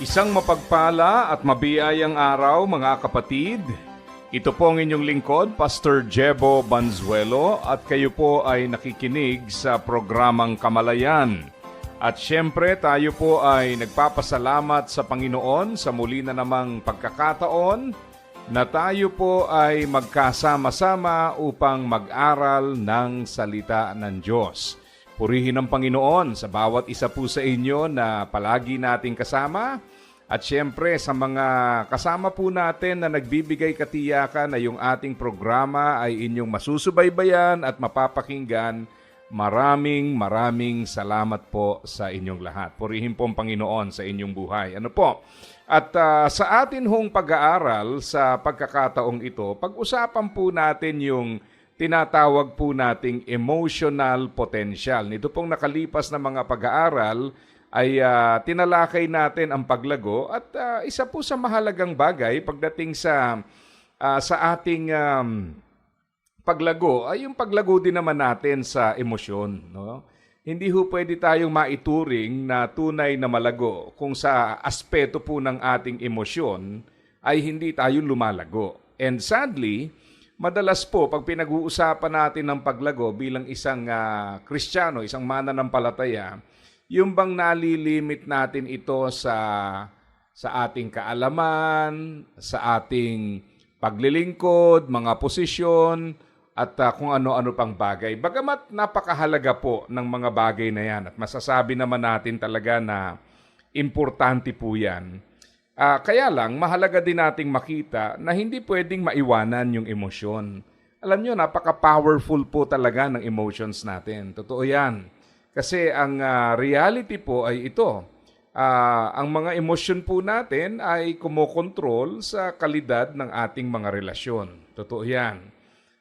Isang mapagpala at mabiyayang araw mga kapatid. Ito po ang inyong lingkod, Pastor Jebo Banzuelo at kayo po ay nakikinig sa programang Kamalayan. At syempre tayo po ay nagpapasalamat sa Panginoon sa muli na namang pagkakataon na tayo po ay magkasama-sama upang mag-aral ng salita ng Diyos. Purihin ang Panginoon sa bawat isa po sa inyo na palagi nating kasama at syempre sa mga kasama po natin na nagbibigay katiyakan na yung ating programa ay inyong masusubaybayan at mapapakinggan. Maraming maraming salamat po sa inyong lahat. Purihin po ang Panginoon sa inyong buhay. Ano po? At ah, sa atin hong pag-aaral sa pagkakataong ito, pag-usapan po natin yung tinatawag po nating emotional potential. Nito pong nakalipas na mga pag-aaral ay ah, tinalakay natin ang paglago at ah, isa po sa mahalagang bagay pagdating sa ah, sa ating um, paglago ay yung paglago din naman natin sa emosyon, no? Hindi ho pwede tayong maituring na tunay na malago kung sa aspeto po ng ating emosyon ay hindi tayo lumalago. And sadly, madalas po pag pinag-uusapan natin ng paglago bilang isang ah, Kristiyano, isang mananampalataya, yung bang nalilimit natin ito sa sa ating kaalaman, sa ating paglilingkod, mga posisyon, at ah, kung ano-ano pang bagay. Bagamat napakahalaga po ng mga bagay na yan at masasabi naman natin talaga na importante po yan. Ah, kaya lang, mahalaga din nating makita na hindi pwedeng maiwanan yung emosyon. Alam nyo, napaka-powerful po talaga ng emotions natin. Totoo yan. Kasi ang ah, reality po ay ito. Ah, ang mga emosyon po natin ay kumokontrol sa kalidad ng ating mga relasyon. Totoo yan.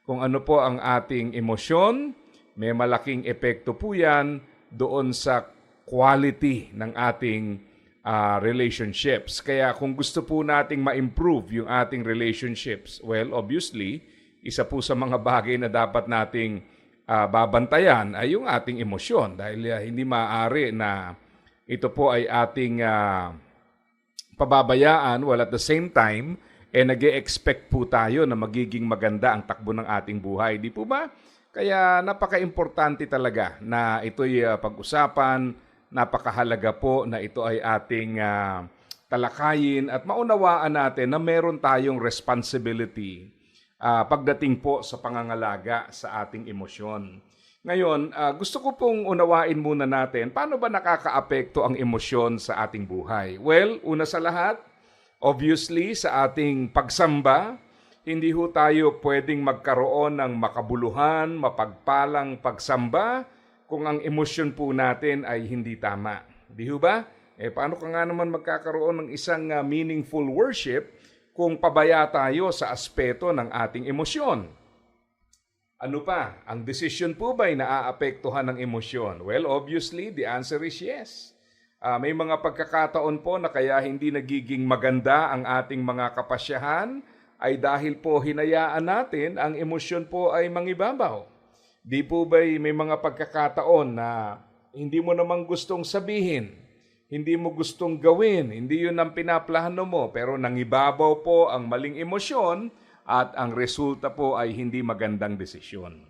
Kung ano po ang ating emosyon, may malaking epekto po yan doon sa quality ng ating ah, relationships. Kaya kung gusto po nating ma-improve yung ating relationships, well, obviously, isa po sa mga bagay na dapat nating ah, babantayan ay yung ating emosyon dahil ah, hindi maaari na ito po ay ating ah, pababayaan while at the same time eh nag expect po tayo na magiging maganda ang takbo ng ating buhay. Di po ba? Kaya napaka-importante talaga na ito'y ah, pag-usapan, napakahalaga po na ito ay ating ah, talakayin at maunawaan natin na meron tayong responsibility ah, pagdating po sa pangangalaga sa ating emosyon. Ngayon, ah, gusto ko pong unawain muna natin paano ba nakakaapekto ang emosyon sa ating buhay. Well, una sa lahat, obviously sa ating pagsamba, hindi ho tayo pwedeng magkaroon ng makabuluhan, mapagpalang pagsamba kung ang emosyon po natin ay hindi tama. Di ba? Eh paano ka nga naman magkakaroon ng isang ah, meaningful worship kung pabaya tayo sa aspeto ng ating emosyon? Ano pa? Ang desisyon po ba ay naaapektuhan ng emosyon? Well, obviously, the answer is yes. Ah, may mga pagkakataon po na kaya hindi nagiging maganda ang ating mga kapasyahan ay dahil po hinayaan natin ang emosyon po ay mangibabaw. Di po ba may mga pagkakataon na hindi mo namang gustong sabihin, hindi mo gustong gawin, hindi yun ang pinaplano mo, pero nangibabaw po ang maling emosyon at ang resulta po ay hindi magandang desisyon.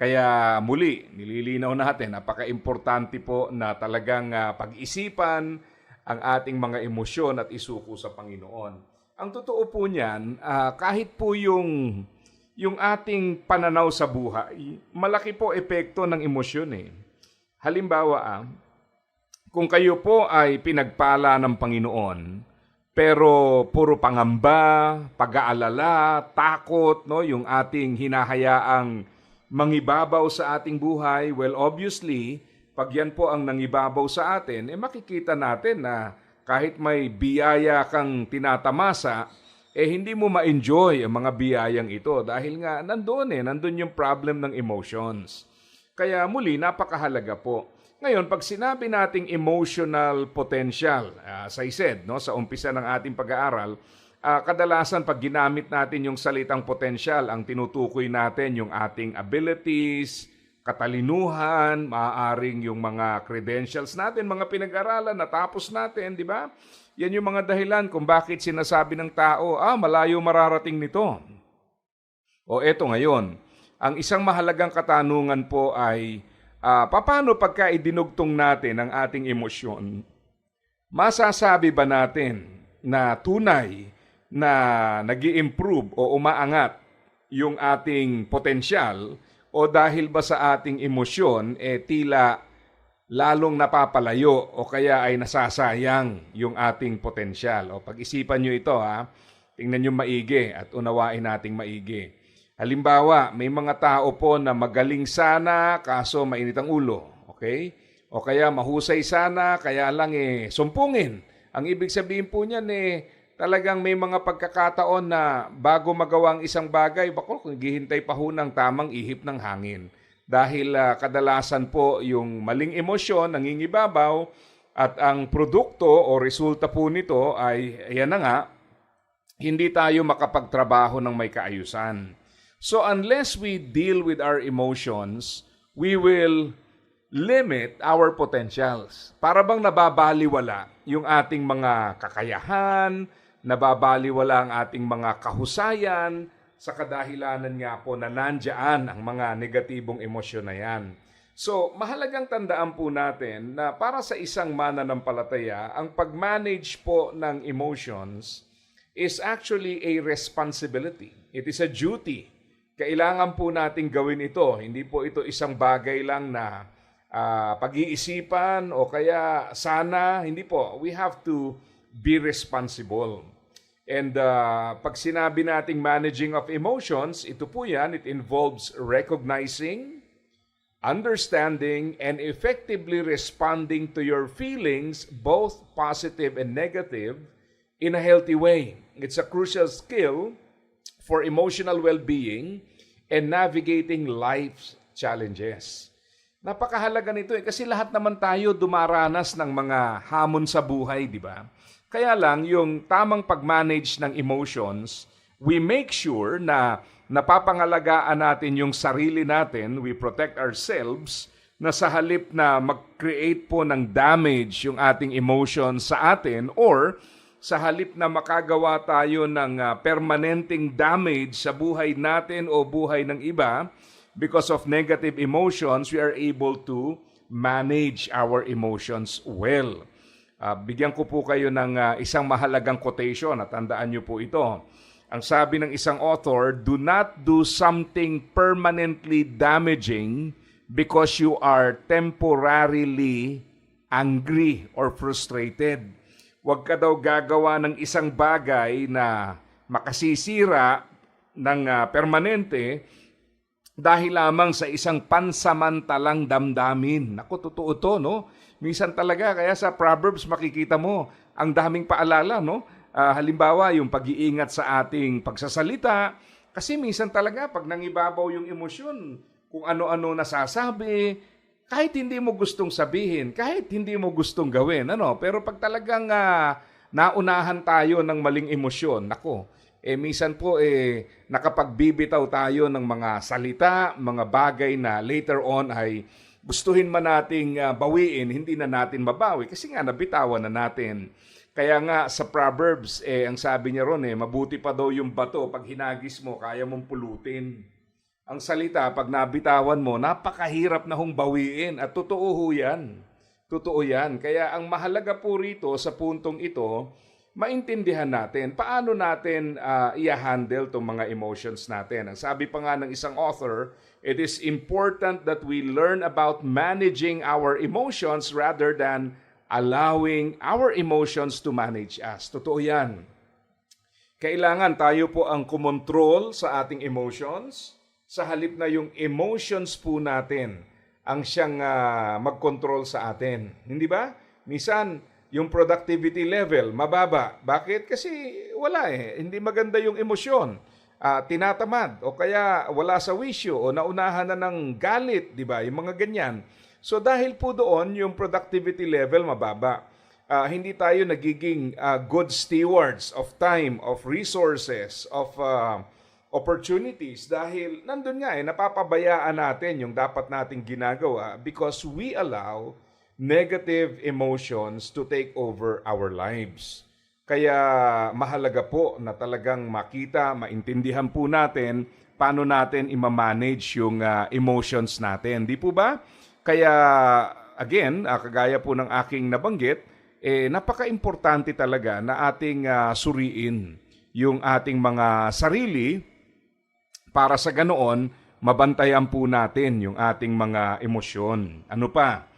Kaya muli, nililinaw natin, napaka-importante po na talagang ah, pag-isipan ang ating mga emosyon at isuko sa Panginoon. Ang totoo po niyan, ah, kahit po yung, yung ating pananaw sa buhay, malaki po epekto ng emosyon eh. Halimbawa, ah, kung kayo po ay pinagpala ng Panginoon, pero puro pangamba, pag-aalala, takot, no, yung ating hinahayaang mangibabaw sa ating buhay, well obviously, pag yan po ang nangibabaw sa atin, eh makikita natin na kahit may biyaya kang tinatamasa, eh hindi mo ma-enjoy ang mga biyayang ito dahil nga nandoon eh, nandoon yung problem ng emotions. Kaya muli, napakahalaga po. Ngayon, pag sinabi nating emotional potential, ah, as I said, no, sa umpisa ng ating pag-aaral, ah, kadalasan pag ginamit natin yung salitang potential, ang tinutukoy natin yung ating abilities, katalinuhan, maaaring yung mga credentials natin, mga pinag-aralan, natapos natin, di ba? Yan yung mga dahilan kung bakit sinasabi ng tao, ah, malayo mararating nito. O eto ngayon, ang isang mahalagang katanungan po ay, ah, paano pagka idinugtong natin ang ating emosyon, masasabi ba natin na tunay na nag improve o umaangat yung ating potensyal o dahil ba sa ating emosyon, eh tila lalong napapalayo o kaya ay nasasayang yung ating potensyal. O pag-isipan nyo ito ha, tingnan nyo maigi at unawain nating maigi. Halimbawa, may mga tao po na magaling sana kaso mainit ang ulo. Okay? O kaya mahusay sana kaya lang eh sumpungin. Ang ibig sabihin po niyan eh talagang may mga pagkakataon na bago magawa ang isang bagay, bako kung gihintay pa ho ng tamang ihip ng hangin. Dahil ah, kadalasan po yung maling emosyon, nangingibabaw, at ang produkto o resulta po nito ay, ayan na nga, hindi tayo makapagtrabaho ng may kaayusan. So unless we deal with our emotions, we will limit our potentials. Para bang nababaliwala yung ating mga kakayahan, nababaliwala ang ating mga kahusayan sa kadahilanan nga po na nandyan ang mga negatibong emosyon na yan. So, mahalagang tandaan po natin na para sa isang mananampalataya, ang pag-manage po ng emotions is actually a responsibility. It is a duty. Kailangan po nating gawin ito. Hindi po ito isang bagay lang na ah, pag-iisipan o kaya sana. Hindi po. We have to be responsible. And uh, pag sinabi nating managing of emotions, ito po yan, it involves recognizing, understanding, and effectively responding to your feelings, both positive and negative, in a healthy way. It's a crucial skill for emotional well-being and navigating life's challenges. Napakahalaga nito eh kasi lahat naman tayo dumaranas ng mga hamon sa buhay, di ba? Kaya lang yung tamang pag-manage ng emotions, we make sure na napapangalagaan natin yung sarili natin, we protect ourselves, na sa halip na mag-create po ng damage yung ating emotions sa atin or sa halip na makagawa tayo ng ah, permanenteng damage sa buhay natin o buhay ng iba, because of negative emotions, we are able to manage our emotions well. Ah, bigyan ko po kayo ng ah, isang mahalagang quotation at tandaan niyo po ito. Ang sabi ng isang author, do not do something permanently damaging because you are temporarily angry or frustrated. Huwag ka daw gagawa ng isang bagay na makasisira ng ah, permanente dahil lamang sa isang pansamantalang damdamin. Naku, totoo to, no? Minsan talaga, kaya sa Proverbs makikita mo, ang daming paalala, no? Ah, halimbawa, yung pag-iingat sa ating pagsasalita. Kasi minsan talaga, pag nangibabaw yung emosyon, kung ano-ano nasasabi, kahit hindi mo gustong sabihin, kahit hindi mo gustong gawin, ano? Pero pag talagang ah, naunahan tayo ng maling emosyon, nako, eh minsan po eh nakapagbibitaw tayo ng mga salita, mga bagay na later on ay gustuhin man nating ah, bawiin, hindi na natin mabawi kasi nga nabitawan na natin. Kaya nga sa Proverbs, eh, ang sabi niya ron, eh, mabuti pa daw yung bato pag hinagis mo, kaya mong pulutin. Ang salita, pag nabitawan mo, napakahirap na hong bawiin. At totoo ho yan. Totoo yan. Kaya ang mahalaga po rito sa puntong ito, maintindihan natin paano natin ah, i-handle itong mga emotions natin. Ang sabi pa nga ng isang author, it is important that we learn about managing our emotions rather than allowing our emotions to manage us. Totoo yan. Kailangan tayo po ang kumontrol sa ating emotions sa halip na yung emotions po natin ang siyang ah, mag-control sa atin. Hindi ba? Minsan, yung productivity level mababa. Bakit? Kasi wala eh. Hindi maganda yung emosyon. Ah, tinatamad o kaya wala sa wisyo o naunahan na ng galit, di ba? Yung mga ganyan. So dahil po doon, yung productivity level mababa. Ah, hindi tayo nagiging ah, good stewards of time, of resources, of ah, opportunities dahil nandun nga eh, napapabayaan natin yung dapat nating ginagawa because we allow negative emotions to take over our lives. Kaya mahalaga po na talagang makita, maintindihan po natin paano natin imamanage yung ah, emotions natin. Di po ba? Kaya again, ah, kagaya po ng aking nabanggit, eh, napaka-importante talaga na ating ah, suriin yung ating mga sarili para sa ganoon, mabantayan po natin yung ating mga emosyon. Ano pa?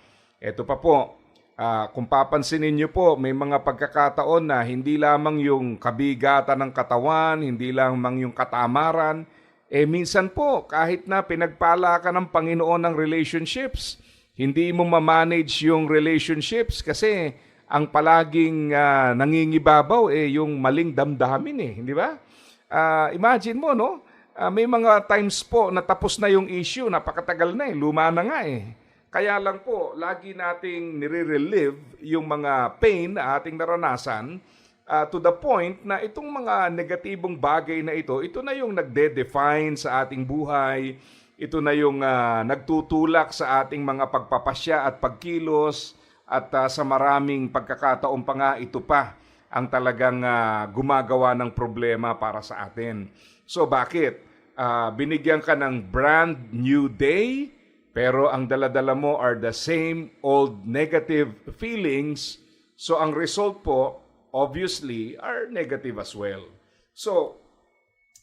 Ito pa po, ah, kung papansinin niyo po, may mga pagkakataon na hindi lamang yung kabigatan ng katawan, hindi lamang yung katamaran, eh minsan po, kahit na pinagpala ka ng Panginoon ng relationships, hindi mo ma-manage yung relationships kasi ang palaging ah, nangingibabaw eh yung maling damdamin eh, hindi ba? Ah, imagine mo no, Ah, may mga times po na tapos na yung issue, napakatagal na eh, luma na nga eh. Kaya lang po, lagi nating nire-relive yung mga pain na ating naranasan ah, to the point na itong mga negatibong bagay na ito, ito na yung nagde-define sa ating buhay, ito na yung ah, nagtutulak sa ating mga pagpapasya at pagkilos, at ah, sa maraming pagkakataon pa nga ito pa ang talagang ah, gumagawa ng problema para sa atin. So bakit? Ah, binigyan ka ng brand new day, pero ang daladala mo are the same old negative feelings. So ang result po, obviously, are negative as well. So,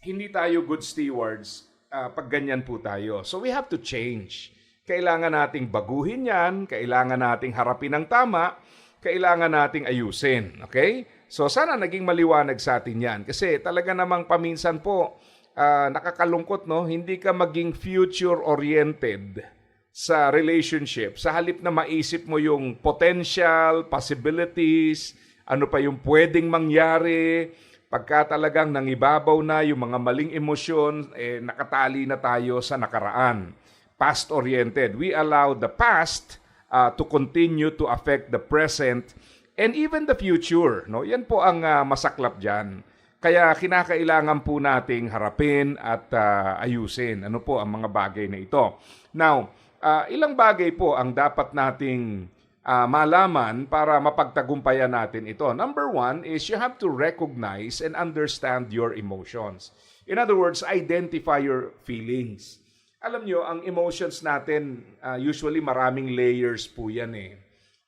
hindi tayo good stewards ah, pag ganyan po tayo. So we have to change. Kailangan nating baguhin yan, kailangan nating harapin ng tama, kailangan nating ayusin. Okay? So sana naging maliwanag sa atin yan. Kasi talaga namang paminsan po, ah, nakakalungkot, no? Hindi ka maging future-oriented sa relationship. Sa halip na maisip mo yung potential, possibilities, ano pa yung pwedeng mangyari, pagka talagang nangibabaw na yung mga maling emosyon, eh, nakatali na tayo sa nakaraan. Past-oriented. We allow the past uh, to continue to affect the present and even the future. No? Yan po ang uh, masaklap dyan. Kaya kinakailangan po nating harapin at uh, ayusin ano po ang mga bagay na ito. Now, uh, ilang bagay po ang dapat nating uh, malaman para mapagtagumpayan natin ito. Number one is you have to recognize and understand your emotions. In other words, identify your feelings. Alam nyo, ang emotions natin, uh, usually maraming layers po yan eh.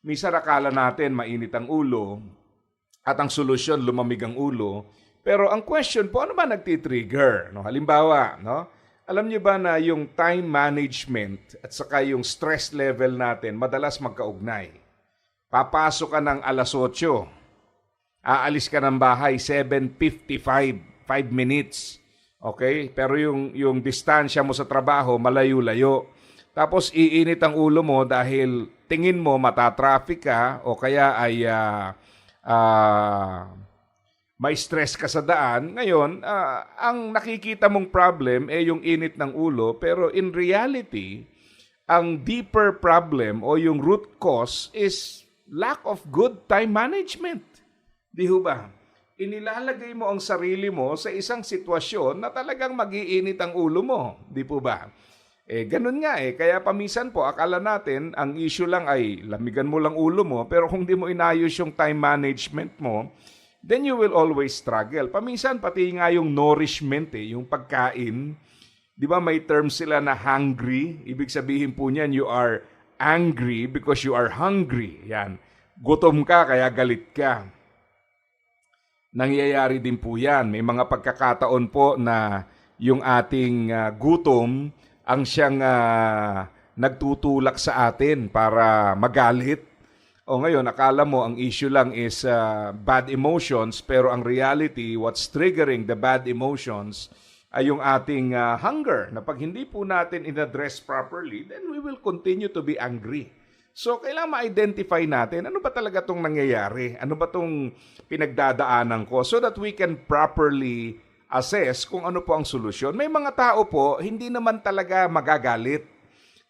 Minsan akala natin mainit ang ulo at ang solusyon lumamig ang ulo. Pero ang question po, ano ba nagtitrigger? No? Halimbawa, no? Alam niyo ba na yung time management at saka yung stress level natin madalas magkaugnay? Papasok ka ng alas 8, aalis ka ng bahay 7.55, 5 minutes. Okay? Pero yung, yung distansya mo sa trabaho, malayo-layo. Tapos iinit ang ulo mo dahil tingin mo matatraffic ka o kaya ay ah, ah, may stress ka sa daan. Ngayon, ah, ang nakikita mong problem ay yung init ng ulo pero in reality, ang deeper problem o yung root cause is lack of good time management. Di ho ba? Inilalagay mo ang sarili mo sa isang sitwasyon na talagang magiinit ang ulo mo. Di po ba? Eh, ganun nga eh. Kaya pamisan po, akala natin, ang issue lang ay lamigan mo lang ulo mo, pero kung di mo inayos yung time management mo, then you will always struggle. Paminsan, pati nga yung nourishment eh, yung pagkain. Di ba may term sila na hungry? Ibig sabihin po niyan, you are angry because you are hungry. Yan. Gutom ka, kaya galit ka. Nangyayari din po yan. May mga pagkakataon po na yung ating ah, gutom ang siyang ah, nagtutulak sa atin para magalit. O ngayon, akala mo ang issue lang is ah, bad emotions, pero ang reality, what's triggering the bad emotions ay yung ating ah, hunger. Na pag hindi po natin in-address properly, then we will continue to be angry. So, kailangan ma-identify natin ano ba talaga itong nangyayari? Ano ba itong pinagdadaanan ko? So that we can properly assess kung ano po ang solusyon. May mga tao po, hindi naman talaga magagalit.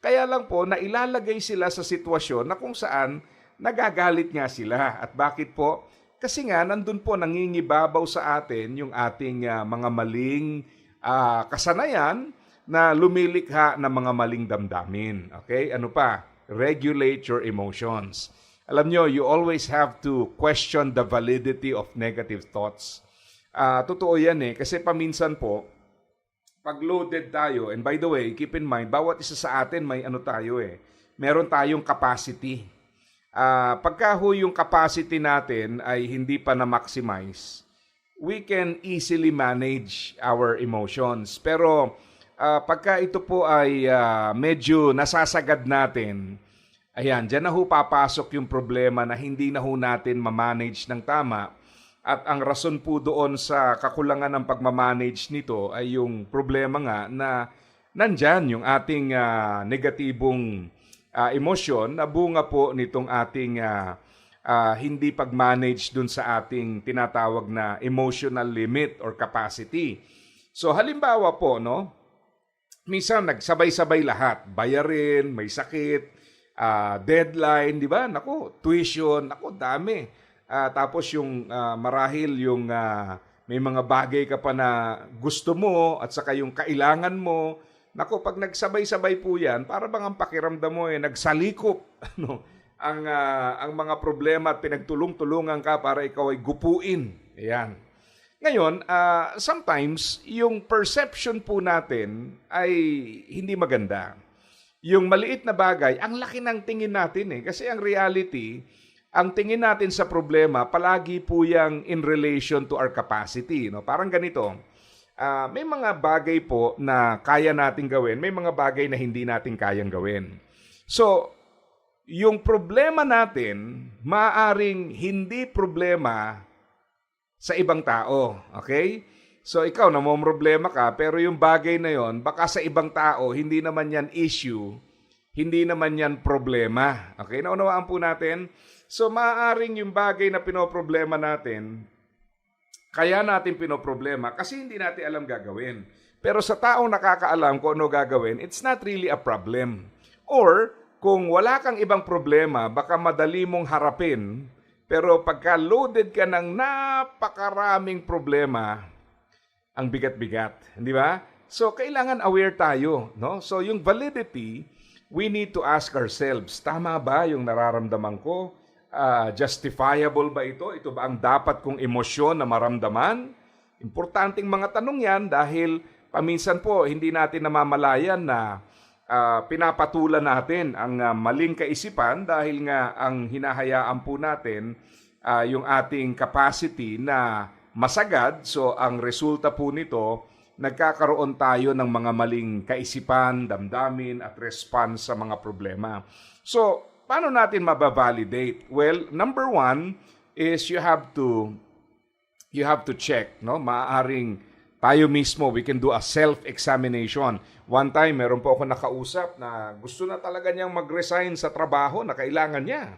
Kaya lang po, nailalagay sila sa sitwasyon na kung saan nagagalit nga sila. At bakit po? Kasi nga, nandun po nangingibabaw sa atin yung ating ah, mga maling ah, kasanayan na lumilikha ng mga maling damdamin. Okay? Ano pa? Regulate your emotions. Alam nyo, you always have to question the validity of negative thoughts. Ah, totoo yan eh. Kasi paminsan po, pag loaded tayo, and by the way, keep in mind, bawat isa sa atin may ano tayo eh. Meron tayong capacity. Ah, pagka ho yung capacity natin ay hindi pa na-maximize, we can easily manage our emotions. Pero ah, pagka ito po ay ah, medyo nasasagad natin, ayan, dyan na ho papasok yung problema na hindi na ho natin ma-manage ng tama. At ang rason po doon sa kakulangan ng pagmamanage nito ay yung problema nga na nandyan yung ating ah, negatibong ah, emosyon na bunga po nitong ating ah, ah, hindi pag-manage dun sa ating tinatawag na emotional limit or capacity. So halimbawa po, no, minsan nagsabay-sabay lahat. Bayarin, may sakit, ah, deadline, di ba? Nako, tuition, nako, dami. Ah, tapos yung ah, marahil yung ah, may mga bagay ka pa na gusto mo at saka yung kailangan mo. Nako, pag nagsabay-sabay po yan, para bang ang pakiramdam mo eh, nagsalikop ano, ang, ah, ang mga problema at pinagtulong-tulungan ka para ikaw ay gupuin. Ayan. Ngayon, ah, sometimes yung perception po natin ay hindi maganda. Yung maliit na bagay, ang laki ng tingin natin eh. Kasi ang reality, ang tingin natin sa problema, palagi po yung in relation to our capacity. No? Parang ganito, ah, may mga bagay po na kaya natin gawin, may mga bagay na hindi natin kayang gawin. So, yung problema natin, maaring hindi problema sa ibang tao. Okay? So ikaw, problema ka, pero yung bagay na yon, baka sa ibang tao, hindi naman yan issue, hindi naman yan problema. Okay? Naunawaan po natin? So maaaring yung bagay na pinoproblema natin, kaya natin pinoproblema kasi hindi natin alam gagawin. Pero sa taong nakakaalam kung ano gagawin, it's not really a problem. Or, kung wala kang ibang problema, baka madali mong harapin, pero pagka loaded ka ng napakaraming problema, ang bigat-bigat, di ba? So kailangan aware tayo, no? So yung validity, we need to ask ourselves, tama ba yung nararamdaman ko? Ah, justifiable ba ito? Ito ba ang dapat kong emosyon na maramdaman? Importanteng mga tanong yan dahil paminsan po hindi natin namamalayan na ah, pinapatulan natin ang ah, maling kaisipan dahil nga ang hinahayaan po natin ah, yung ating capacity na masagad. So ang resulta po nito, nagkakaroon tayo ng mga maling kaisipan, damdamin at response sa mga problema. So, paano natin mababalidate? Well, number one is you have to you have to check, no? Maaaring tayo mismo, we can do a self-examination. One time, meron po ako nakausap na gusto na talaga niyang mag-resign sa trabaho na kailangan niya.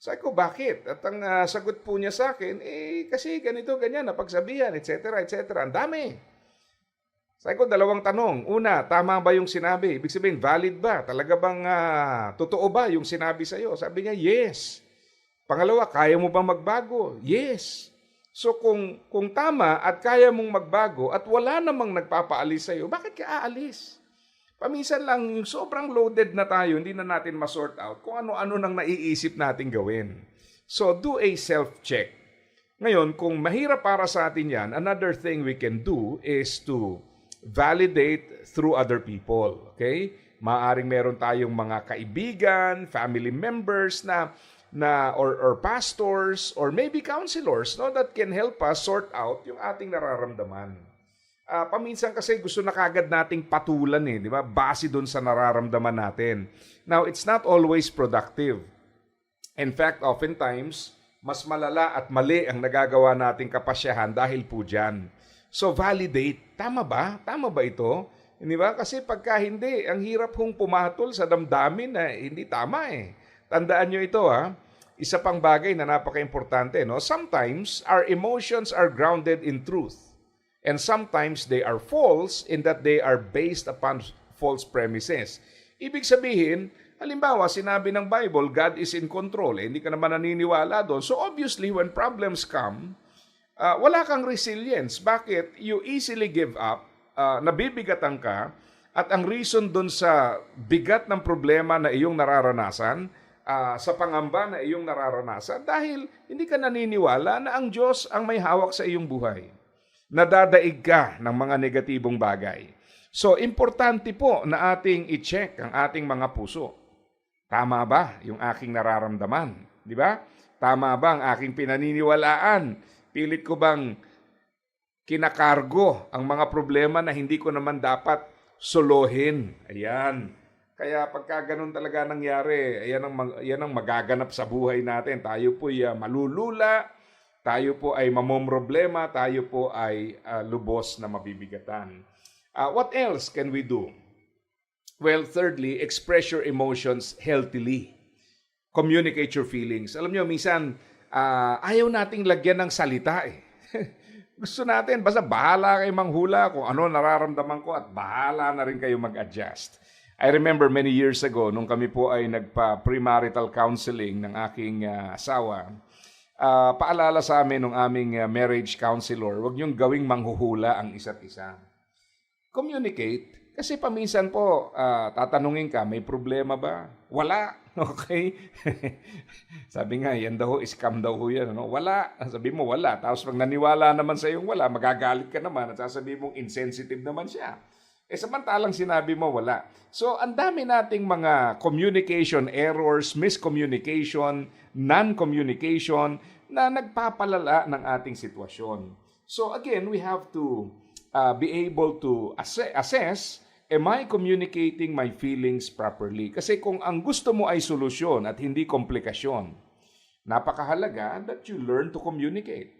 Sabi ko, bakit? At ang ah, sagot po niya sa akin, eh, kasi ganito, ganyan, napagsabihan, etc., etc. Ang dami. Sabi ko, dalawang tanong. Una, tama ba yung sinabi? Ibig sabihin, valid ba? Talaga bang ah, totoo ba yung sinabi sa'yo? Sabi niya, yes. Pangalawa, kaya mo ba magbago? Yes. So kung kung tama at kaya mong magbago at wala namang nagpapaalis sa'yo, bakit ka aalis? Paminsan lang, yung sobrang loaded na tayo, hindi na natin ma-sort out kung ano-ano nang naiisip natin gawin. So do a self-check. Ngayon, kung mahirap para sa atin yan, another thing we can do is to validate through other people. Okay? Maaring meron tayong mga kaibigan, family members na na or or pastors or maybe counselors no that can help us sort out yung ating nararamdaman. Ah, paminsan kasi gusto na kagad nating patulan eh, di ba? Base doon sa nararamdaman natin. Now, it's not always productive. In fact, oftentimes, mas malala at mali ang nagagawa nating kapasyahan dahil po dyan. So, validate. Tama ba? Tama ba ito? Hindi ba? Kasi pagka hindi, ang hirap hong pumatol sa damdamin na hindi tama eh. tandaan nyo ito ha, isa pang bagay na napaka-importante. No? Sometimes, our emotions are grounded in truth. And sometimes they are false in that they are based upon false premises. Ibig sabihin, halimbawa, sinabi ng Bible, God is in control. Eh, hindi ka naman naniniwala doon. So obviously, when problems come, ah, wala kang resilience. Bakit? You easily give up, ah, nabibigatan ka, at ang reason doon sa bigat ng problema na iyong nararanasan, ah, sa pangamba na iyong nararanasan, dahil hindi ka naniniwala na ang Diyos ang may hawak sa iyong buhay nadadaig ka ng mga negatibong bagay. So, importante po na ating i-check ang ating mga puso. Tama ba yung aking nararamdaman? Di ba? Tama ba ang aking pinaniniwalaan? Pilit ko bang kinakargo ang mga problema na hindi ko naman dapat solohin? Ayan. Kaya pagka ganun talaga nangyari, ayan ang, mag- yan ang magaganap sa buhay natin. Tayo po malulula, tayo po ay mamomroblema, tayo po ay ah, lubos na mabibigatan. Ah, what else can we do? Well, thirdly, express your emotions healthily. Communicate your feelings. Alam nyo, minsan, ah, ayaw nating lagyan ng salita eh. Gusto natin, basta bahala kayo manghula kung ano nararamdaman ko at bahala na rin kayo mag-adjust. I remember many years ago, nung kami po ay nagpa-premarital counseling ng aking ah, asawa, ah, paalala sa amin ng aming ah, marriage counselor, huwag niyong gawing manghuhula ang isa't isa. Communicate. Kasi paminsan po, ah, tatanungin ka, may problema ba? Wala. Okay? Sabi nga, yan daw, scam daw ho yan. Ano? Wala. Sabi mo, wala. Tapos pag naniwala naman sa yung wala, magagalit ka naman at sasabihin mong insensitive naman siya. Eh samantalang sinabi mo wala. So ang dami nating mga communication errors, miscommunication, non-communication na nagpapalala ng ating sitwasyon. So again, we have to uh, be able to asse- assess, am I communicating my feelings properly? Kasi kung ang gusto mo ay solusyon at hindi komplikasyon, napakahalaga that you learn to communicate.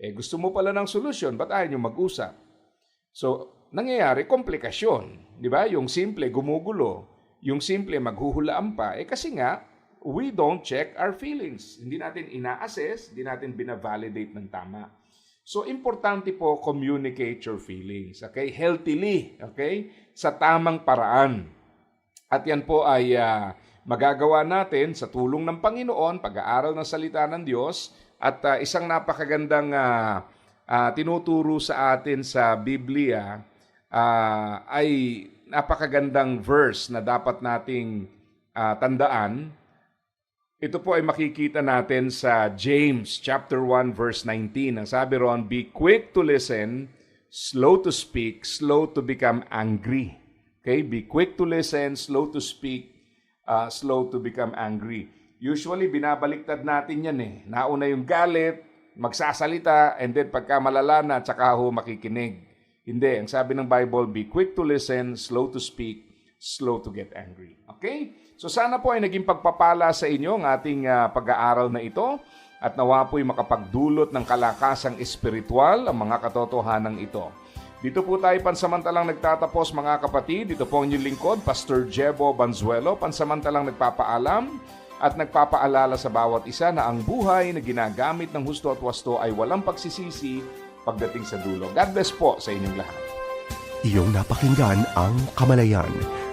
Eh gusto mo pala ng solusyon, ba't ayaw nyo mag-usap? So, nangyayari, komplikasyon. Di ba? Yung simple, gumugulo. Yung simple, maghuhulaan pa. Eh kasi nga, we don't check our feelings. Hindi natin ina-assess, hindi natin binavalidate ng tama. So, importante po, communicate your feelings. Okay? Healthily. Okay? Sa tamang paraan. At yan po ay ah, magagawa natin sa tulong ng Panginoon, pag-aaral ng salita ng Diyos, at ah, isang napakagandang ah, ah, tinuturo sa atin sa Biblia ah, ay napakagandang verse na dapat nating ah, tandaan. Ito po ay makikita natin sa James chapter 1 verse 19. Ang sabi ron, be quick to listen, slow to speak, slow to become angry. Okay? Be quick to listen, slow to speak, uh, slow to become angry. Usually, binabaliktad natin yan eh. Nauna yung galit, magsasalita, and then pagka malala na, tsaka ho makikinig. Hindi. Ang sabi ng Bible, be quick to listen, slow to speak, slow to get angry. Okay? So sana po ay naging pagpapala sa inyo ang ating ah, pag-aaral na ito at nawa po'y makapagdulot ng kalakasang espiritual ang mga katotohanan ito. Dito po tayo pansamantalang nagtatapos mga kapatid. Dito po ang inyong lingkod, Pastor Jebo Banzuelo, pansamantalang nagpapaalam at nagpapaalala sa bawat isa na ang buhay na ginagamit ng husto at wasto ay walang pagsisisi pagdating sa dulo. God bless po sa inyong lahat. Iyong napakinggan ang Kamalayan.